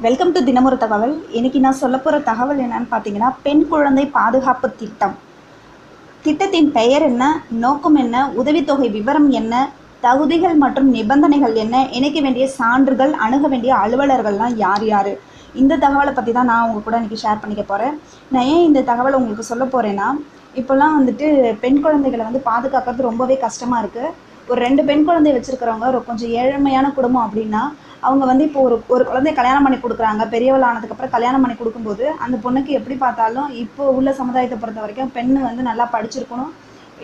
Welcome to தினமொரு தகவல் இன்னைக்கு நான் சொல்ல போகிற தகவல் என்னன்னு பார்த்தீங்கன்னா பெண் குழந்தை பாதுகாப்பு திட்டம். திட்டத்தின் பெயர் என்ன நோக்கம் என்ன உதவித்தொகை விவரம் என்ன தகுதிகள் மற்றும் நிபந்தனைகள் என்ன இணைக்க வேண்டிய சான்றுகள் அணுக வேண்டிய அலுவலர்கள்லாம் யார் யார்? இந்த தகவலை பற்றி தான் நான் உங்க கூட இன்றைக்கி ஷேர் பண்ணிக்க போகிறேன் நான் ஏன் இந்த தகவலை உங்களுக்கு சொல்ல போகிறேன்னா இப்போல்லாம் வந்துட்டு பெண் குழந்தைகளை வந்து பாதுகாக்கிறது ரொம்பவே கஷ்டமாக இருக்குது ஒரு ரெண்டு பெண் குழந்தை வச்சுருக்கிறவங்க ஒரு கொஞ்சம் ஏழ்மையான குடும்பம் அப்படின்னா அவங்க வந்து இப்போ ஒரு ஒரு குழந்தைய கல்யாணம் பண்ணி கொடுக்குறாங்க பெரியவள் ஆனதுக்கப்புறம் கல்யாணம் பண்ணி கொடுக்கும்போது அந்த பொண்ணுக்கு எப்படி பார்த்தாலும் இப்போ உள்ள சமுதாயத்தை பொறுத்த வரைக்கும் பெண்ணு வந்து நல்லா படிச்சிருக்கணும்.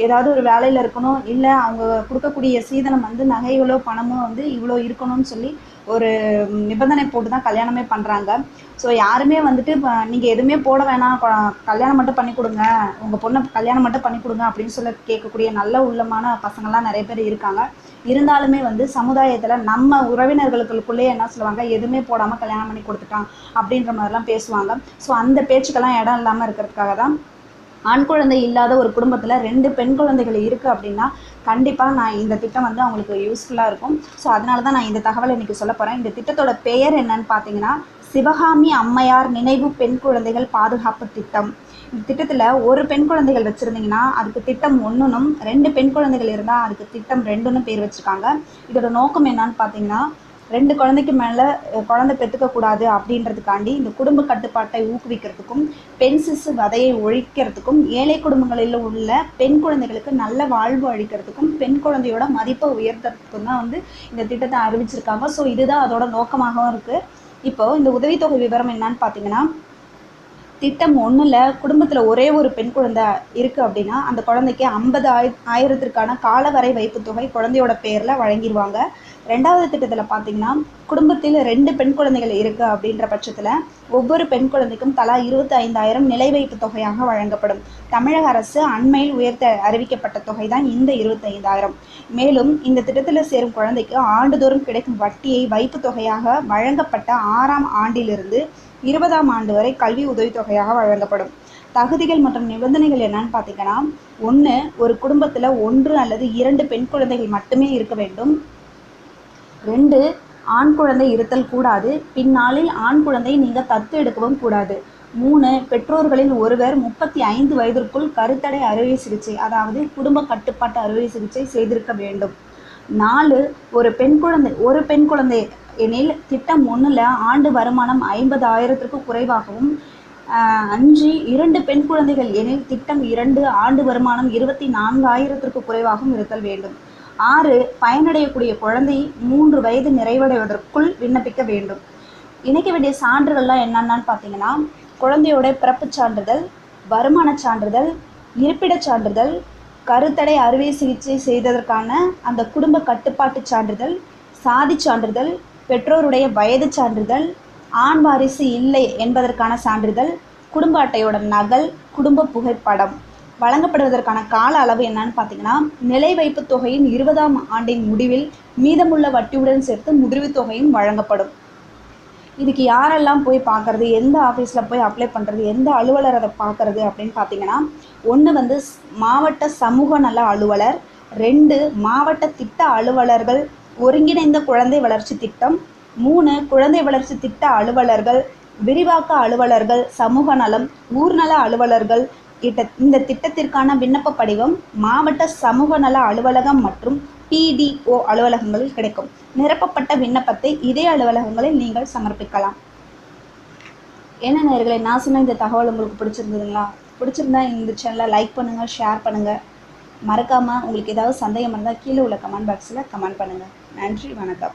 ஏதாவது ஒரு வேலையில் இருக்கணும் இல்லை அவங்க கொடுக்கக்கூடிய சீதனம் வந்து நகைகளோ பணமோ வந்து இவ்வளோ இருக்கணும்னு சொல்லி ஒரு நிபந்தனை போட்டு தான் கல்யாணமே பண்ணுறாங்க ஸோ யாருமே வந்துட்டு இப்போ நீங்கள் எதுவுமே போட வேணாம். கல்யாணம் மட்டும் பண்ணி கொடுங்க. உங்கள் பொண்ணை கல்யாணம் மட்டும் பண்ணி கொடுங்க அப்படின்னு சொல்லி கேட்கக்கூடிய நல்ல உள்ளமான பசங்கள்லாம் நிறைய பேர் இருக்காங்க. இருந்தாலுமே வந்து சமுதாயத்தில் நம்ம உறவினர்களுக்குள்ளேயே என்ன சொல்லுவாங்க? எதுவுமே போடாமல் கல்யாணம் பண்ணி கொடுத்துட்டான் அப்படின்ற மாதிரிலாம் பேசுவாங்க. ஸோ அந்த பேச்சுக்கெல்லாம் இடம் இல்லாமல் இருக்கிறதுக்காக தான் ஆண் குழந்தை இல்லாத ஒரு குடும்பத்தில் ரெண்டு பெண் குழந்தைகள் இருக்குது அப்படின்னா கண்டிப்பாக நான் இந்த திட்டம் வந்து அவங்களுக்கு யூஸ்ஃபுல்லாக இருக்கும். ஸோ அதனால தான் நான் இந்த தகவலை இன்றைக்கி சொல்ல போகிறேன் இந்த திட்டத்தோட பெயர் என்னன்னு பார்த்தீங்கன்னா சிவகாமி அம்மையார் நினைவு பெண் குழந்தைகள் பாதுகாப்பு திட்டம். இந்த திட்டத்தில் ஒரு பெண் குழந்தைகள் வச்சுருந்தீங்கன்னா அதுக்கு திட்டம் ஒன்றுனும் ரெண்டு பெண் குழந்தைகள் இருந்தால் அதுக்கு திட்டம் ரெண்டுன்னு பேர் வச்சுருக்காங்க. இதோட நோக்கம் என்னன்னு பார்த்தீங்கன்னா ரெண்டு குழந்தைக்கு மேலே குழந்தை பெற்றுக்கக்கூடாது அப்படின்றதுக்காண்டி இந்த குடும்ப கட்டுப்பாட்டை ஊக்குவிக்கிறதுக்கும் பெண் சிசு வதையை ஒழிக்கிறதுக்கும் ஏழை குடும்பங்களில் உள்ள பெண் குழந்தைகளுக்கு நல்ல வாழ்வு அளிக்கிறதுக்கும் பெண் குழந்தையோட மதிப்பை உயர்த்துறதுக்கும் தான் வந்து இந்த திட்டத்தை அறிவிச்சிருக்காங்க. ஸோ இதுதான் அதோட நோக்கமாகவும் இருக்குது இப்போது இந்த உதவித்தொகை விவரம் என்னன்னு பார்த்தீங்கன்னா திட்டம் ஒன்றில் குடும்பத்தில் ஒரே ஒரு பெண் குழந்தை இருக்குது அப்படின்னா அந்த குழந்தைக்கு ஐம்பது ஆய் ஆயிரத்திற்கான காலவரை வைப்பு தொகை குழந்தையோட பேரில் வழங்கிடுவாங்க ரெண்டாவது திட்டத்தில் பார்த்தீங்கன்னா குடும்பத்தில் ரெண்டு பெண் குழந்தைகள் இருக்குது அப்படின்ற பட்சத்தில் ஒவ்வொரு பெண் குழந்தைக்கும் தலா இருபத்தி ஐந்தாயிரம் நிலை வைப்பு தொகையாக வழங்கப்படும். தமிழக அரசு அண்மையில் உயர்த்த அறிவிக்கப்பட்ட தொகை தான் இந்த இருபத்தைந்தாயிரம். மேலும் இந்த திட்டத்தில் சேரும் குழந்தைக்கு ஆண்டுதோறும் கிடைக்கும் வட்டியை வைப்பு தொகையாக வழங்கப்பட்ட ஆறாம் ஆண்டிலிருந்து இருபதாம் ஆண்டு வரை கல்வி உதவித்தொகையாக வழங்கப்படும். தகுதிகள் மற்றும் நிபந்தனைகள் என்னன்னு பார்த்தீங்கன்னா ஒன்று ஒரு குடும்பத்தில் ஒன்று அல்லது இரண்டு பெண் குழந்தைகள் மட்டுமே இருக்க வேண்டும். ரெண்டு ஆண் குழந்தை இருத்தல் கூடாது. பின்னாளில் ஆண் குழந்தையை நீங்கள் தத்து எடுக்கவும் கூடாது. மூணு பெற்றோர்களில் ஒருவர் முப்பத்தி ஐந்து வயதிற்குள் கருத்தடை அறுவை சிகிச்சை அதாவது குடும்ப கட்டுப்பாட்டு அறுவை சிகிச்சை செய்திருக்க வேண்டும். நாலு ஒரு பெண் குழந்தை ஒரு பெண் குழந்தை எனில் திட்டம் ஒன்றில் ஆண்டு வருமானம் ஐம்பது ஆயிரத்திற்கு குறைவாகவும் அஞ்சு இரண்டு பெண் குழந்தைகள் எனில் திட்டம் இரண்டு ஆண்டு வருமானம் இருபத்தி நான்காயிரத்திற்கு குறைவாகவும் இருத்தல் வேண்டும். ஆறு பயனடையக்கூடிய குழந்தை மூன்று வயது நிறைவடைவதற்குள் விண்ணப்பிக்க வேண்டும். இணைக்க வேண்டிய சான்றுகள்லாம் என்னென்னு பார்த்தீங்கன்னா குழந்தையோட பிறப்புச் சான்றிதழ் வருமானச் சான்றிதழ் இருப்பிடச் சான்றிதழ் கருத்தடை அறுவை சிகிச்சை செய்ததற்கான அந்த குடும்ப கட்டுப்பாட்டுச் சான்றிதழ் சாதிச் சான்றிதழ் பெற்றோருடைய வயது சான்றிதழ் ஆண் வாரிசு இல்லை என்பதற்கான சான்றிதழ் குடும்ப அட்டையோட நகல் குடும்ப புகைப்படம். வழங்கப்படுவதற்கான கால அளவு என்னன்னு பார்த்தீங்கன்னா நிலை வைப்பு தொகையின் இருபதாம் ஆண்டின் முடிவில் மீதமுள்ள வட்டியுடன் சேர்த்து முதிர்வுத் தொகையும் வழங்கப்படும். இதுக்கு யாரெல்லாம் போய் பார்க்குறது எந்த ஆஃபீஸில் போய் அப்ளை பண்ணுறது எந்த அலுவலர் அதை பார்க்கறது அப்படின்னு பார்த்தீங்கன்னா ஒன்று வந்து மாவட்ட சமூக நல அலுவலர் ரெண்டு மாவட்ட திட்ட அலுவலர்கள் ஒருங்கிணைந்த குழந்தை வளர்ச்சி திட்டம். மூணு குழந்தை வளர்ச்சி திட்ட அலுவலர்கள் விரிவாக்க அலுவலர்கள் சமூக நலம் ஊர்நல அலுவலர்கள். இட்ட இந்த திட்டத்திற்கான விண்ணப்ப படிவம் மாவட்ட சமூக நல அலுவலகம் மற்றும் பிடிஓ அலுவலகங்களில் கிடைக்கும். நிரப்பப்பட்ட விண்ணப்பத்தை இதே அலுவலகங்களில் நீங்கள் சமர்ப்பிக்கலாம். என்ன நேர்களை நான் சொன்ன இந்த தகவல் உங்களுக்கு பிடிச்சிருந்ததுங்களா? பிடிச்சிருந்தா இந்த சேனலை லைக் பண்ணுங்கள் ஷேர் பண்ணுங்கள் மறக்காமல் உங்களுக்கு ஏதாவது சந்தேகம் இருந்தால் கீழே உள்ள கமெண்ட் பாக்ஸில் கமெண்ட் பண்ணுங்கள் நன்றி வணக்கம்.